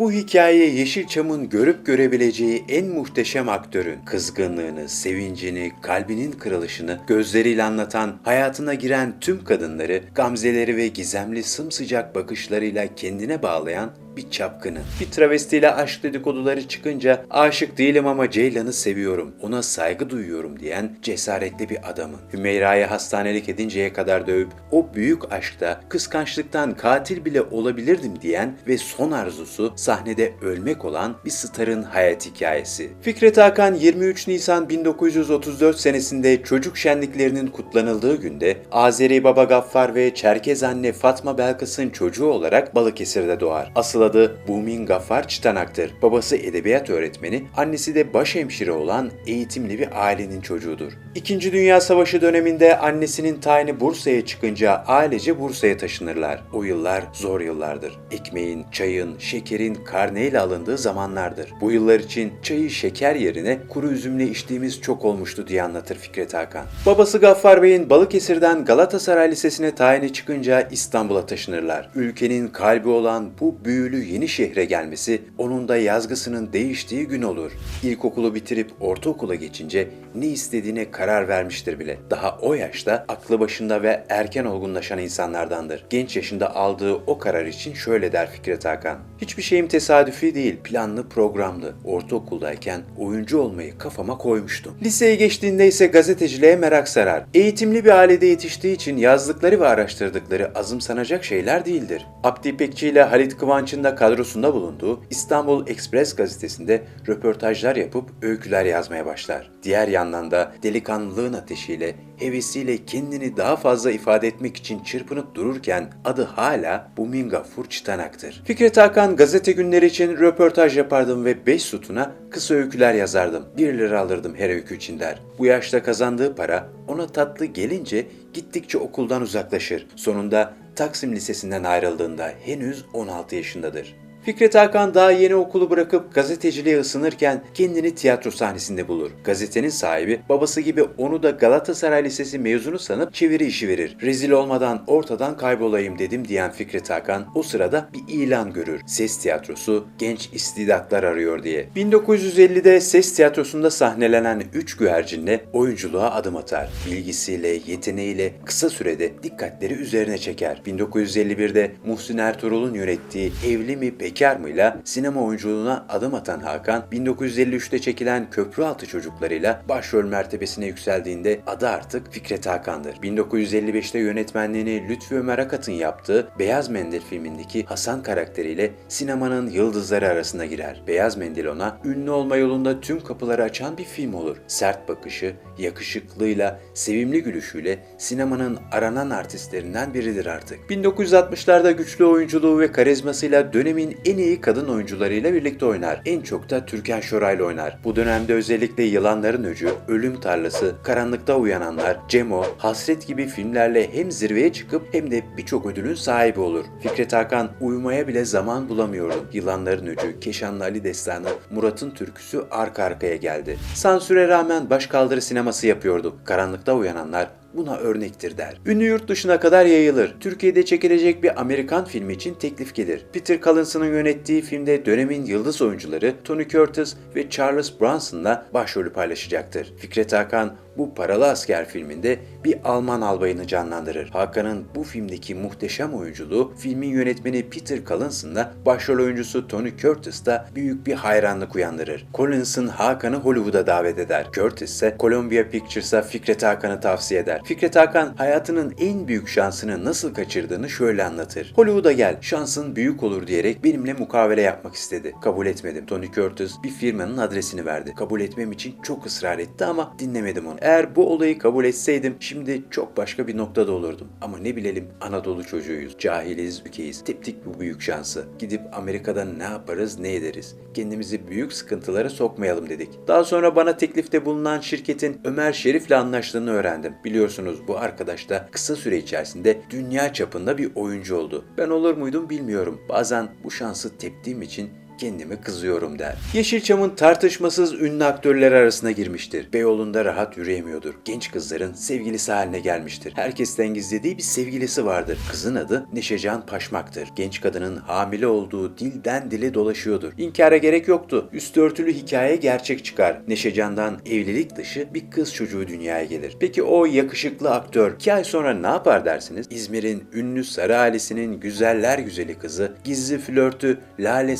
Bu hikaye Yeşilçam'ın görüp görebileceği en muhteşem aktörün kızgınlığını, sevincini, kalbinin kırılışını gözleriyle anlatan, hayatına giren tüm kadınları, gamzeleri ve gizemli sımsıcak bakışlarıyla kendine bağlayan bir çapkını. Bir travestiyle aşk dedikoduları çıkınca aşık değilim ama Ceylan'ı seviyorum, ona saygı duyuyorum diyen cesaretli bir adamın. Hümeyra'yı hastanelik edinceye kadar dövüp o büyük aşkta kıskançlıktan katil bile olabilirdim diyen ve son arzusu sahnede ölmek olan bir starın hayat hikayesi. Fikret Hakan 23 Nisan 1934 senesinde çocuk şenliklerinin kutlanıldığı günde Azeri Baba Gaffar ve Çerkez anne Fatma Belkıs'ın çocuğu olarak Balıkesir'de doğar. Asıl adı Bumin Gaffar Çıtanak'tır. Babası edebiyat öğretmeni, annesi de başhemşire olan eğitimli bir ailenin çocuğudur. İkinci Dünya Savaşı döneminde annesinin tayini Bursa'ya çıkınca ailece Bursa'ya taşınırlar. O yıllar zor yıllardır. Ekmeğin, çayın, şekerin karneyle alındığı zamanlardır. Bu yıllar için çayı şeker yerine kuru üzümle içtiğimiz çok olmuştu diye anlatır Fikret Hakan. Babası Gaffar Bey'in Balıkesir'den Galatasaray Lisesi'ne tayini çıkınca İstanbul'a taşınırlar. Ülkenin kalbi olan bu büyülü yeni şehre gelmesi onun da yazgısının değiştiği gün olur. İlkokulu bitirip ortaokula geçince ne istediğine karar vermiştir bile. Daha o yaşta aklı başında ve erken olgunlaşan insanlardandır. Genç yaşında aldığı o karar için şöyle der Fikret Hakan. Hiçbir şeyim tesadüfi değil, planlı programlı. Ortaokuldayken oyuncu olmayı kafama koymuştum. Liseye geçtiğinde ise gazeteciliğe merak sarar. Eğitimli bir ailede yetiştiği için yazdıkları ve araştırdıkları azımsanacak şeyler değildir. Abdi İpekçi ile Halit Kıvanç'ın da kadrosunda bulunduğu İstanbul Express gazetesinde röportajlar yapıp öyküler yazmaya başlar. Diğer yandan da delikanlılığın ateşiyle, hevesiyle kendini daha fazla ifade etmek için çırpınıp dururken adı hala Bumin Gaffur Çıtanak'tır. Fikret Hakan gazete günleri için röportaj yapardım ve 5 sütuna kısa öyküler yazardım. 1 lira alırdım her öykü için der. Bu yaşta kazandığı para ona tatlı gelince gittikçe okuldan uzaklaşır. Sonunda Taksim Lisesi'nden ayrıldığında henüz 16 yaşındadır. Fikret Hakan daha yeni okulu bırakıp gazeteciliğe ısınırken kendini tiyatro sahnesinde bulur. Gazetenin sahibi babası gibi onu da Galatasaray Lisesi mezunu sanıp çeviri işi verir. Rezil olmadan ortadan kaybolayım dedim diyen Fikret Hakan o sırada bir ilan görür. Ses tiyatrosu genç istidatlar arıyor diye. 1950'de ses tiyatrosunda sahnelenen üç güvercinle oyunculuğa adım atar. Bilgisiyle, yeteneğiyle kısa sürede dikkatleri üzerine çeker. 1951'de Muhsin Ertuğrul'un yönettiği Evli mi Bekar mıyla sinema oyunculuğuna adım atan Hakan, 1953'te çekilen Köprüaltı Çocuklarıyla başrol mertebesine yükseldiğinde adı artık Fikret Hakan'dır. 1955'te yönetmenliğini Lütfü Ömer Akat'ın yaptığı Beyaz Mendil filmindeki Hasan karakteriyle sinemanın yıldızları arasına girer. Beyaz Mendil ona ünlü olma yolunda tüm kapıları açan bir film olur. Sert bakışı, yakışıklığıyla, sevimli gülüşüyle sinemanın aranan artistlerinden biridir artık. 1960'larda güçlü oyunculuğu ve karizmasıyla dönemin en iyi kadın oyuncularıyla birlikte oynar. En çok da Türkan Şoray'la oynar. Bu dönemde özellikle Yılanların Öcü, Ölüm Tarlası, Karanlıkta Uyananlar, Cemo, Hasret gibi filmlerle hem zirveye çıkıp hem de birçok ödülün sahibi olur. Fikret Hakan uyumaya bile zaman bulamıyordu. Yılanların Öcü, Keşanlı Ali Destanı, Murat'ın türküsü arka arkaya geldi. Sansüre rağmen başkaldırı sineması yapıyordu. Karanlıkta Uyananlar buna örnektir der. Ünlü yurt dışına kadar yayılır. Türkiye'de çekilecek bir Amerikan filmi için teklif gelir. Peter Collinson'ın yönettiği filmde dönemin yıldız oyuncuları Tony Curtis ve Charles Bronson'la başrolü paylaşacaktır. Fikret Hakan bu Paralı Asker filminde bir Alman albayını canlandırır. Hakan'ın bu filmdeki muhteşem oyunculuğu filmin yönetmeni Peter Collinson'la başrol oyuncusu Tony Curtis'ta büyük bir hayranlık uyandırır. Collinson Hakan'ı Hollywood'a davet eder. Curtis ise Columbia Pictures'a Fikret Hakan'ı tavsiye eder. Fikret Hakan hayatının en büyük şansını nasıl kaçırdığını şöyle anlatır. Hollywood'a gel, şansın büyük olur diyerek benimle mukavele yapmak istedi. Kabul etmedim. Tony Curtis bir firmanın adresini verdi. Kabul etmem için çok ısrar etti ama dinlemedim onu. Eğer bu olayı kabul etseydim şimdi çok başka bir noktada olurdum. Ama ne bilelim Anadolu çocuğuyuz, cahiliz, ülkeyiz. Teptik bu büyük şansı. Gidip Amerika'da ne yaparız, ne ederiz? Kendimizi büyük sıkıntılara sokmayalım dedik. Daha sonra bana teklifte bulunan şirketin Ömer Şerif'le anlaştığını öğrendim. Biliyorsunuz bu arkadaş da kısa süre içerisinde dünya çapında bir oyuncu oldu. Ben olur muydum bilmiyorum. Bazen bu şansı teptiğim için kendime kızıyorum der. Yeşilçam'ın tartışmasız ünlü aktörler arasına girmiştir. Beyoğlu'nda rahat yürüyemiyordur. Genç kızların sevgilisi haline gelmiştir. Herkesten gizlediği bir sevgilisi vardır. Kızın adı Neşecan Paşmak'tır. Genç kadının hamile olduğu dilden dile dolaşıyordur. İnkara gerek yoktu. Üstü örtülü hikaye gerçek çıkar. Neşecan'dan evlilik dışı bir kız çocuğu dünyaya gelir. Peki o yakışıklı aktör 2 ay sonra ne yapar dersiniz? İzmir'in ünlü Sarı ailesinin güzeller güzeli kızı gizli flörtü Lale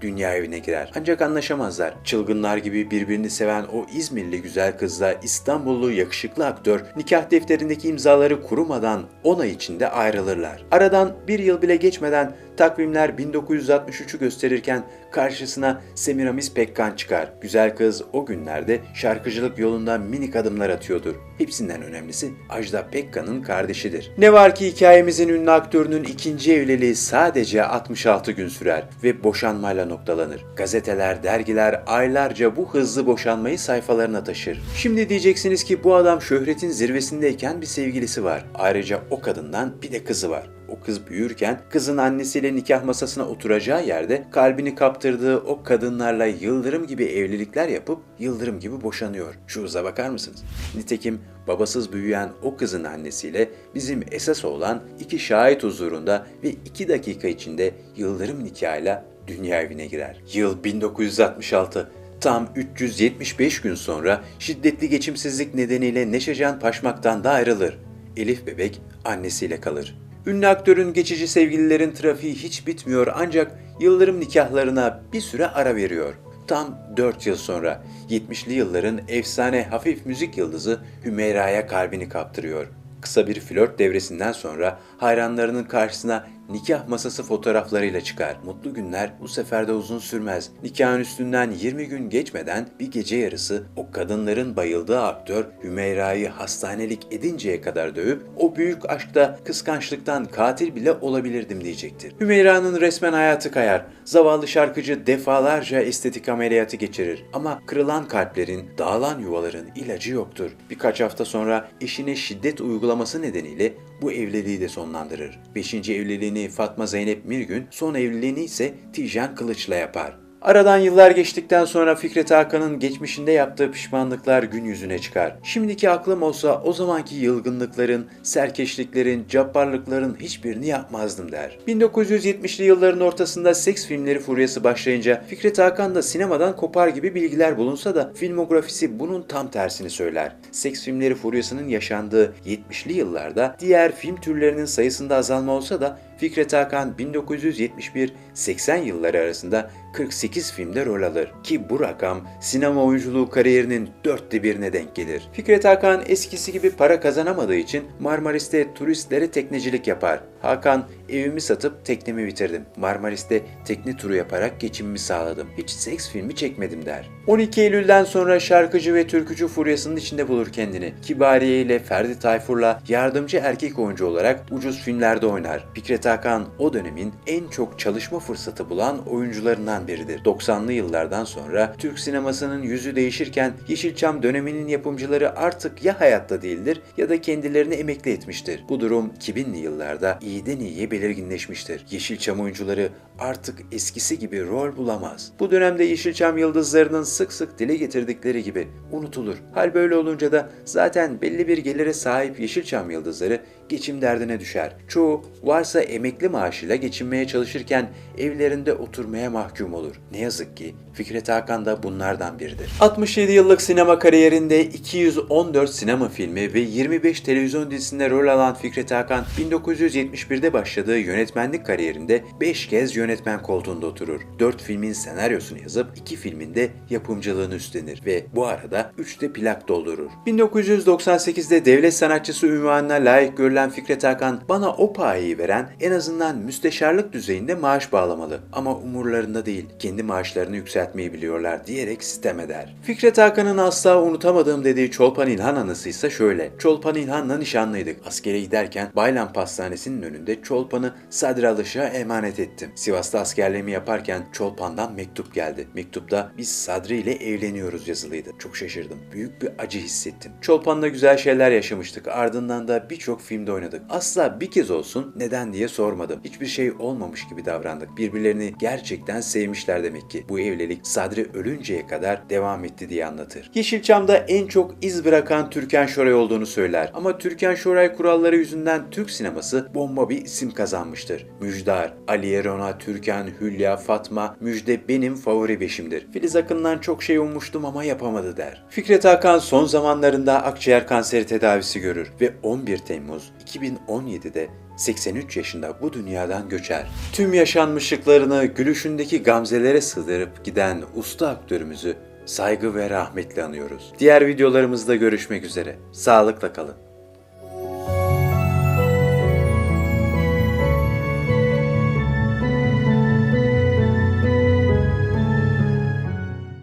Dünya evine girer. Ancak anlaşamazlar. Çılgınlar gibi birbirini seven o İzmirli güzel kızla İstanbullu yakışıklı aktör nikah defterindeki imzaları kurumadan 10 ay içinde ayrılırlar. Aradan bir yıl bile geçmeden takvimler 1963'ü gösterirken karşısına Semiramis Pekkan çıkar. Güzel kız o günlerde şarkıcılık yolunda minik adımlar atıyordur. Hepsinden önemlisi Ajda Pekkan'ın kardeşidir. Ne var ki hikayemizin ünlü aktörünün ikinci evliliği sadece 66 gün sürer ve boşanmayla noktalanır. Gazeteler, dergiler aylarca bu hızlı boşanmayı sayfalarına taşır. Şimdi diyeceksiniz ki bu adam şöhretin zirvesindeyken bir sevgilisi var. Ayrıca o kadından bir de kızı var. Kız büyürken kızın annesiyle nikah masasına oturacağı yerde kalbini kaptırdığı o kadınlarla yıldırım gibi evlilikler yapıp yıldırım gibi boşanıyor. Şu hıza bakar mısınız? Nitekim babasız büyüyen o kızın annesiyle bizim esas olan iki şahit huzurunda ve iki dakika içinde yıldırım nikahıyla dünya evine girer. Yıl 1966. Tam 375 gün sonra şiddetli geçimsizlik nedeniyle Neşecan Paşmak'tan da ayrılır. Elif bebek annesiyle kalır. Ünlü aktörün geçici sevgililerin trafiği hiç bitmiyor ancak Yıldırım nikahlarına bir süre ara veriyor. Tam 4 yıl sonra 70'li yılların efsane hafif müzik yıldızı Hümeyra'ya kalbini kaptırıyor. Kısa bir flört devresinden sonra hayranlarının karşısına nikah masası fotoğraflarıyla çıkar. Mutlu günler bu sefer de uzun sürmez. Nikahın üstünden 20 gün geçmeden bir gece yarısı o kadınların bayıldığı aktör Hümeyra'yı hastanelik edinceye kadar dövüp o büyük aşkta kıskançlıktan katil bile olabilirdim diyecektir. Hümeyra'nın resmen hayatı kayar. Zavallı şarkıcı defalarca estetik ameliyatı geçirir. Ama kırılan kalplerin, dağılan yuvaların ilacı yoktur. Birkaç hafta sonra eşine şiddet uygulaması nedeniyle bu evliliği de sonlandırır. Beşinci evliliğini Fatma Zeynep Mirgün, son evliliğini ise Tijan Kılıç'la yapar. Aradan yıllar geçtikten sonra Fikret Hakan'ın geçmişinde yaptığı pişmanlıklar gün yüzüne çıkar. Şimdiki aklım olsa o zamanki yılgınlıkların, serkeşliklerin, cabbarlıkların hiçbirini yapmazdım der. 1970'li yılların ortasında seks filmleri furyası başlayınca Fikret Hakan da sinemadan kopar gibi bilgiler bulunsa da filmografisi bunun tam tersini söyler. Seks filmleri furyasının yaşandığı 70'li yıllarda diğer film türlerinin sayısında azalma olsa da Fikret Hakan 1971-80 yılları arasında 48 filmde rol alır ki bu rakam sinema oyunculuğu kariyerinin dörtte birine denk gelir. Fikret Hakan eskisi gibi para kazanamadığı için Marmaris'te turistlere teknecilik yapar. Hakan evimi satıp teknemi bitirdim. Marmaris'te tekne turu yaparak geçimimi sağladım. Hiç seks filmi çekmedim der. 12 Eylül'den sonra şarkıcı ve türkücü furyasının içinde bulur kendini. Kibariye ile Ferdi Tayfur'la yardımcı erkek oyuncu olarak ucuz filmlerde oynar. Fikret Hakan o dönemin en çok çalışma fırsatı bulan oyuncularından biridir. 90'lı yıllardan sonra Türk sinemasının yüzü değişirken Yeşilçam döneminin yapımcıları artık ya hayatta değildir ya da kendilerini emekli etmiştir. Bu durum 2000'li yıllarda iyiden iyiye belirginleşmiştir. Yeşilçam oyuncuları artık eskisi gibi rol bulamaz. Bu dönemde Yeşilçam yıldızlarının sık sık dile getirdikleri gibi unutulur. Hal böyle olunca da zaten belli bir gelire sahip Yeşilçam yıldızları geçim derdine düşer. Çoğu varsa emekli maaşıyla geçinmeye çalışırken evlerinde oturmaya mahkum olur. Ne yazık ki Fikret Hakan da bunlardan biridir. 67 yıllık sinema kariyerinde 214 sinema filmi ve 25 televizyon dizisinde rol alan Fikret Hakan 1971'de başladığı yönetmenlik kariyerinde 5 kez yönetmen koltuğunda oturur. 4 filmin senaryosunu yazıp 2 filminde yapımcılığını üstlenir ve bu arada 3'te plak doldurur. 1998'de devlet sanatçısı ünvanına layık görülen Fikret Hakan bana o payı veren en azından müsteşarlık düzeyinde maaş bağlamalı ama umurlarında değil kendi maaşlarını yükseltmeyi biliyorlar diyerek sitem eder. Fikret Hakan'ın asla unutamadığım dediği Çolpan İlhan anısı ise şöyle. Çolpan İlhan'la nişanlıydık. Askere giderken Baylam Pastanesi'nin önünde Çolpan'ı Sadri Alış'a emanet ettim. Sivas'ta askerliğimi yaparken Çolpan'dan mektup geldi. Mektupta biz Sadri ile evleniyoruz yazılıydı. Çok şaşırdım. Büyük bir acı hissettim. Çolpan'la güzel şeyler yaşamıştık. Ardından da birçok filmde oynadık. Asla bir kez olsun neden diye sormadım. Hiçbir şey olmamış gibi davrandık. Birbirlerini gerçekten sevmişler demek ki. Bu evlilik Sadri ölünceye kadar devam etti diye anlatır. Yeşilçam'da en çok iz bırakan Türkan Şoray olduğunu söyler. Ama Türkan Şoray kuralları yüzünden Türk sineması bomba bir isim kazanmıştır. Müjdar, Aliye Rona, Türkan, Hülya, Fatma, Müjde benim favori beşimdir. Filiz Akın'dan çok şey ummuştum ama yapamadı der. Fikret Hakan son zamanlarında akciğer kanseri tedavisi görür ve 11 Temmuz 2017'de 83 yaşında bu dünyadan göçer. Tüm yaşanmışlıklarını gülüşündeki gamzelere sığdırıp giden usta aktörümüzü saygı ve rahmetle anıyoruz. Diğer videolarımızda görüşmek üzere. Sağlıkla kalın.